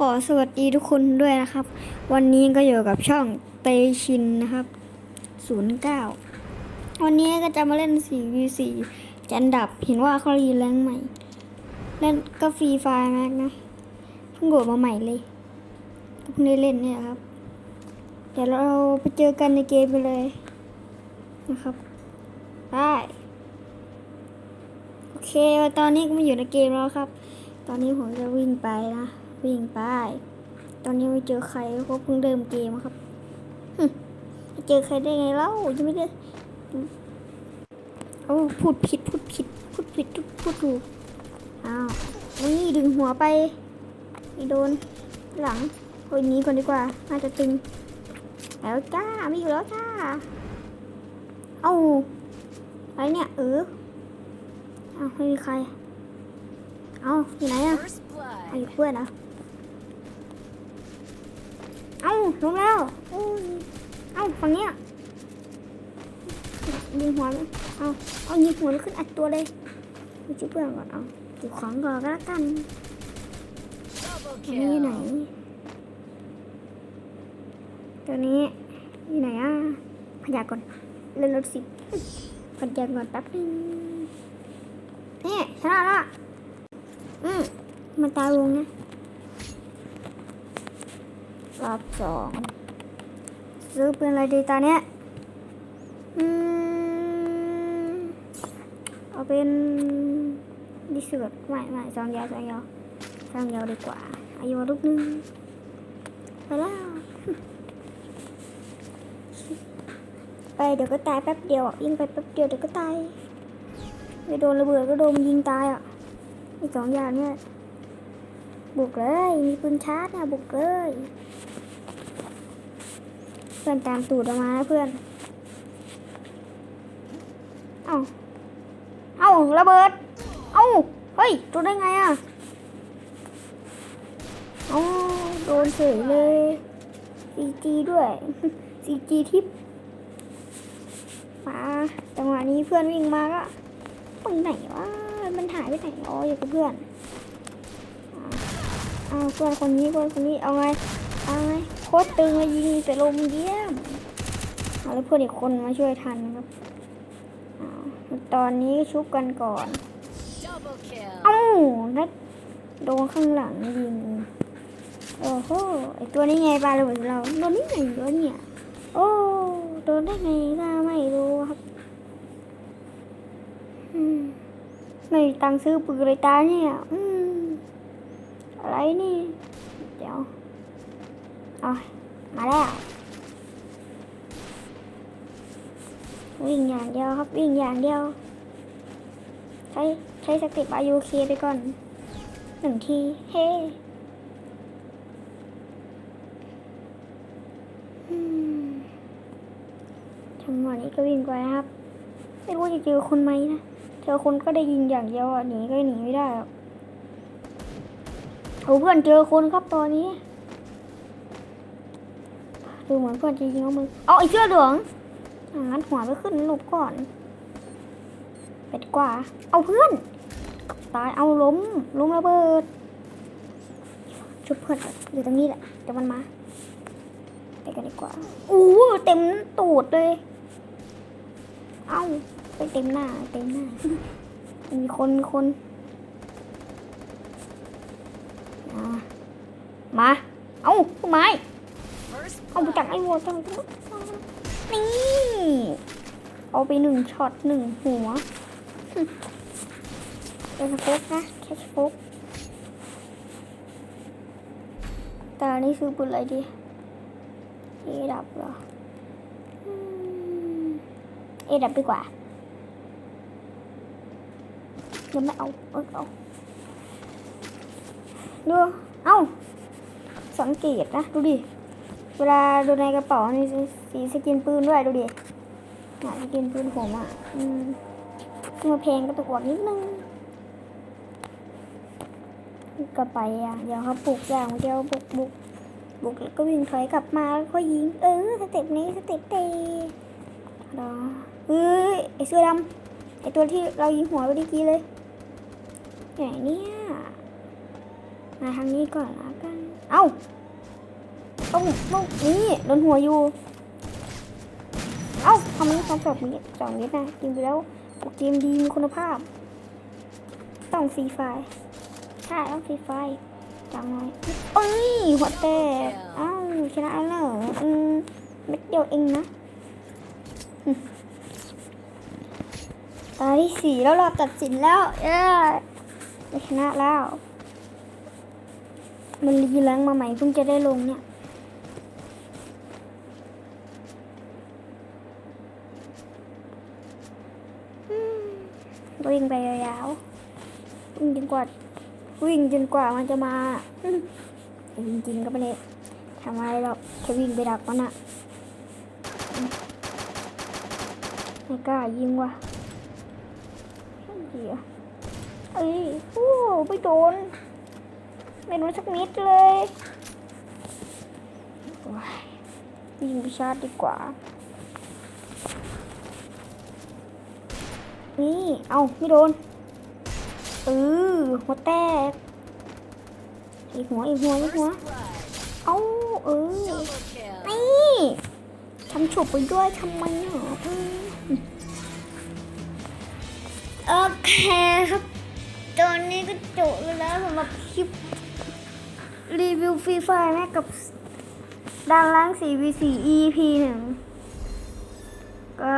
ขอสวัสดีทุกคนด้วยนะครับ วันนี้ก็อยู่กับช่องเตชินนะครับ09วันนี้ก็จะมาเล่น 4v4 จันดับ เห็นว่าเขารีแรงใหม่ เล่นก็ฟรีไฟล์มากนะ เพิ่งโหลดมาใหม่เลยก็เพิ่งได้เล่นเนี่ยครับ เดี๋ยวเราไปเจอกันในเกมไปเลยนะครับ ได้โอเค ตอนนี้ก็มาอยู่ในเกมแล้วครับ ตอนนี้ผมจะวิ่งไปนะ วิ่งไป ตอนนี้ไม่เจอใครเพราะเพิ่งเริ่มเกมครับหึจะเจอใครได้ไงเล่ายังไม่ได้โอ้พูดผิดพูดผิดพูดผิดพูดถูกอ้าวนี่ดึงหัวไปไม่โดน หลังคนนี้ก่อนดีกว่าน่าจะตึงแล้วจ้าไม่อยู่แล้วจ้าเอ้าอะไรเนี่ยเอออ้าวไม่มีใคร เอ้าอยู่ไหนอะ First ไอ้ blood. เพื่อนเหรอเอ้าลงแล้วอุ้ยเอ้าฝั่งเนี้ยยิงหัวเลยเอาเอายิงหัวแล้วขึ้นอัดตัวเลยไปช่วยเพื่อนก่อนเอาเก็บของก่อนก็แล้วกันนี่ไหน ตัวนี้อยู่ไหนอะพยากก่อนเล่นรถสิบพยากก่อนแป๊บนึงนี่ชนะละอืมมันตายวงนะ รอบสองซื้อเป็นอะไรดีตอนเนี้ยอืมเอาเป็นดิสเกิร์ไม่ไม่ซองยาวซองยาวซองยาวดีกว่าอายุลูกนึงไปแล้วไปเดี๋ยวก็ตายแป๊บเดียวอะยิงไปแป๊บเดียวเดี๋ยวก็ตายไปโดนระเบิดก็โดนยิงตายอะมีสองอย่างเนี่ย บุกเลย มีปืนชาร์จนะบุกเลย เพื่อนตามตูดออกมาเพื่อน เอ้า เอ้าระเบิด เอ้า เฮ้ยโดนได้ไงอะเอ้โดนเฉยเลยซีจีด้วยซีจีทิปมาจังหวะนี้เพื่อนวิ่งมาก็ไปไหนวะมันหายไปไหนอ๋ออยู่กับเพื่อน อาเพื่อนคนนี้เพื่อนคนนี้เอาไงเอาไงโคตรตึงเลยยิงแต่ลมเยี่ยมเอาแล้วเพื่อนอีกคนมาช่วยทันนะครับเอาตอนนี้ชุบกันก่อน Double kill. เอ้านัดโดนข้างหลังยิงโอ้โหไอตัวนี้ไงปลาระเบิดเราโดนนี่ไงวะเนี่ยโอ้โดนได้ไงก็ไม่รู้ครับอืมไม่มีตังค์ซื้อปืนเลยตาเนี่ยอืม อะไรนี่ เดี๋ยวเอามาแล้ว วิ่งอย่างเดียวครับวิ่งอย่างเดียว ใช้ใช้สเติปอายุเคไปก่อนหนึ่งที เฮ้อืมจังหวะนี้ก็วิ่งไปนะครับ ไม่รู้จะเจอคนไหมนะ เจอคนก็ได้ยิงอย่างเดียวอะหนีก็หนีไม่ได้หรอก โอ้เพื่อนเจอคนครับตอนนี้ ดูเหมือนเพื่อนจะยิงเอามือเอาไอ้เสื้อเหลืองงั้นหัวไปขึ้นหลบก่อนไปดีกว่า เอาเพื่อน ตายเอาล้มล้มระเบิดชุบเพื่อนอยู่ตรงนี้แหละเดี๋ยวมันมาไปกันดีกว่าอู้เต็มตูดเลย เอาไปเต็มหน้าเต็มหน้า มีคนมีคนอ่า มา เอาพวกไม้ First เอาไปจาก blood. ไอ้วัวจังนี่ เอาไปหนึ่งช็อตหนึ่งหัวหึเป็นสโฟกนะแค่สโฟกแต่อันนี้คือปืนอะไรดีเอดับเหรออืมเอดับดีกว่ายังไม่เอาเอาเอาดูเอา สังเกตนะ ดูดิ เวลาดูในกระเป๋านี่สีสกินปืนด้วยดูดิหาสกินปืนผมอะ อืมขึ้นมาเพงก็ตะกวดนิดนึงก็ไปอะ เดี๋ยวเขาปลุกอย่างเดียวบุกบุกบุกแล้วก็วิ่งถอยกลับมาแล้วก็ยิง เออสเต็ปนี้สเต็ปเตะรอเฮ้ยไอเสื้อดำไอตัวที่เรายิงหัวไปเมื่อกี้เลยอยู่ไหนเนี่ยมาทางนี้ก่อนละ เอ้าต้องต้องนี่โดนหัวอยู่ เอ้าทำไมทำแบบนี้สองนิดนะจริงไปแล้วเกมดีมีคุณภาพ ต้องฟรีไฟใช่ต้องฟรีไฟจังหน่อยเอ้ยหัวแตกเอ้าชนะแล้วอืมเม็ดเดียวเองนะตาที่สี่แล้วเราตัดสินแล้ว เย้ชนะแล้ว มันรีแรงมาใหม่เพิ่งจะได้ลงเนี่ย วิ่งไปยาวๆ วิ่งจนกว่า วิ่งจนกว่ามันจะมาอืมแต่จริงๆก็ไม่ได้ทำอะไรหรอกแค่วิ่งไปดักมันอะไม่กล้ายิงว่ะเดี๋ยวเอ้ยโอ้ไม่โดน ไม่โดนสักนิดเลยยิงไปชาร์จดีกว่า นี่ เอาไม่โดนเออหัวแตก อีกหัว อีกหัว อีกหัว เอาเออ นี่ทำฉุบไปด้วยทำไมเหรออืมโอเคครับ ตอนนี้ก็จบไปแล้วสำหรับคลิป รีวิวฟรีไฟแม่กับดังล้าง 4v4 EP หนึ่งก็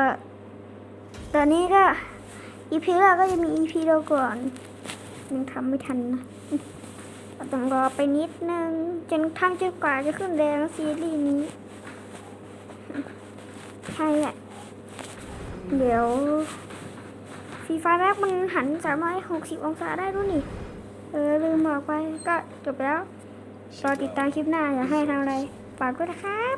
ตอนนี้ก็ EP แรกก็จะมี EP เดียวก่อนยังทำไม่ทันนะต้องรอไปนิดนึงจนทั้งจนกว่าจะขึ้นแดงซีรีส์นี้ใช่แหละเดี๋ยวฟรีไฟแม็กมันหันสามร้อยหกสิบองศาได้ด้วยนี่ เออ ลืมบอกไปก็จบแล้ว รอติดตามคลิปหน้าอยากให้ทำอะไรฝากด้วยนะครับ